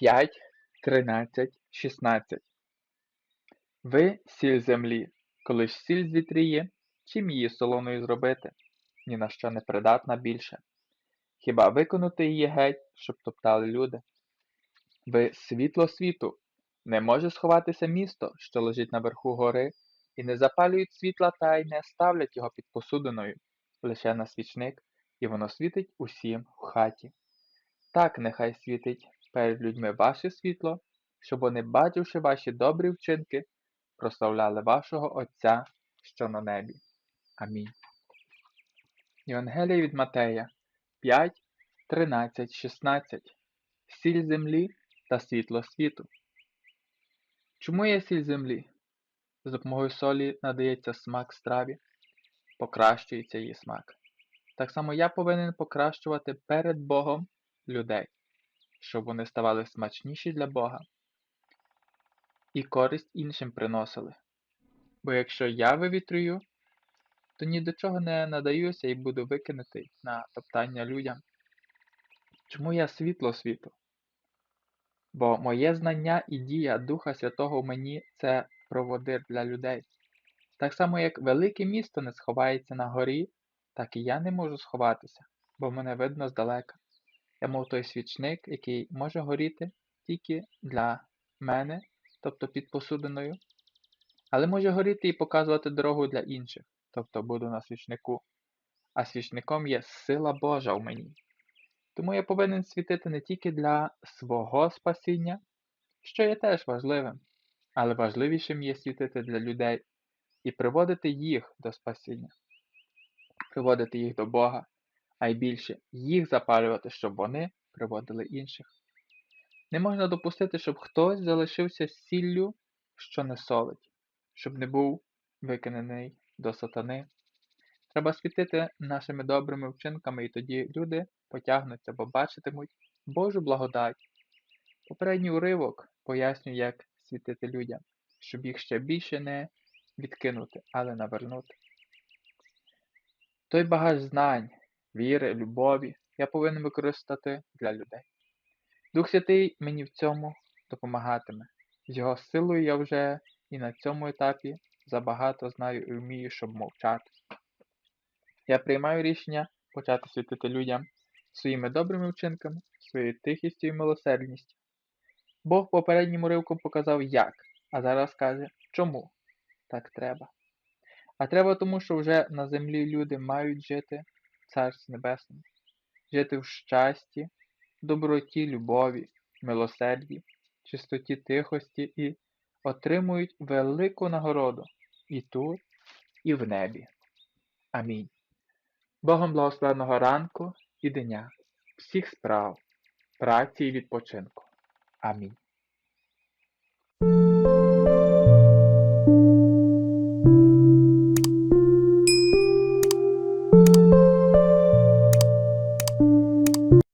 5, 13, 16 Ви сіль землі, коли ж сіль звітріє, чим її солоною зробити? Ні на що не придатна більше. Хіба виконати її геть, щоб топтали люди? Ви світло світу, не може сховатися місто, що лежить наверху гори, і не запалюють світла та й не ставлять його під посудиною, лише на свічник, і воно світить усім в хаті. Так нехай світить перед людьми ваше світло, щоб вони, бачивши ваші добрі вчинки, прославляли вашого Отця, що на небі. Амінь. Євангелія від Матея 5, 13, 16 Сіль землі та світло світу. Чому є сіль землі? За допомогою солі надається смак страві, покращується її смак. Так само я повинен покращувати перед Богом людей, щоб вони ставали смачніші для Бога і користь іншим приносили. Бо якщо я вивітрюю, то ні до чого не надаюся і буду викинутий на топтання людям. Чому я світло світу? Бо моє знання і дія Духа Святого в мені це проводир для людей. Так само, як велике місто не сховається на горі, так і я не можу сховатися, бо мене видно здалека. Я мов той свічник, який може горіти тільки для мене, тобто під посудиною, але може горіти і показувати дорогу для інших, тобто буду на свічнику. А свічником є сила Божа в мені. Тому я повинен світити не тільки для свого спасіння, що є теж важливим, але важливішим є світити для людей і приводити їх до спасіння, приводити їх до Бога, а й більше їх запалювати, щоб вони приводили інших. Не можна допустити, щоб хтось залишився сіллю, що не солить, щоб не був викинений до сатани. Треба світити нашими добрими вчинками, і тоді люди потягнуться, бо бачитимуть Божу благодать. Попередній уривок пояснює, як світити людям, щоб їх ще більше не відкинути, але навернути. Той багаж знань, віри, любові я повинен використати для людей. Дух Святий мені в цьому допомагатиме. З його силою я вже і на цьому етапі забагато знаю і вмію, щоб мовчати. Я приймаю рішення почати світити людям своїми добрими вчинками, своєю тихістю і милосердністю. Бог попереднім уривком показав як, а зараз каже, чому так треба. А треба тому, що вже на землі люди мають жити в Царстві Небесному, жити в щасті, доброті, любові, милосерді, чистоті тихості і отримують велику нагороду і тут, і в небі. Амінь. Богом благословеного ранку і дня, всіх справ, праці і відпочинку. Амінь.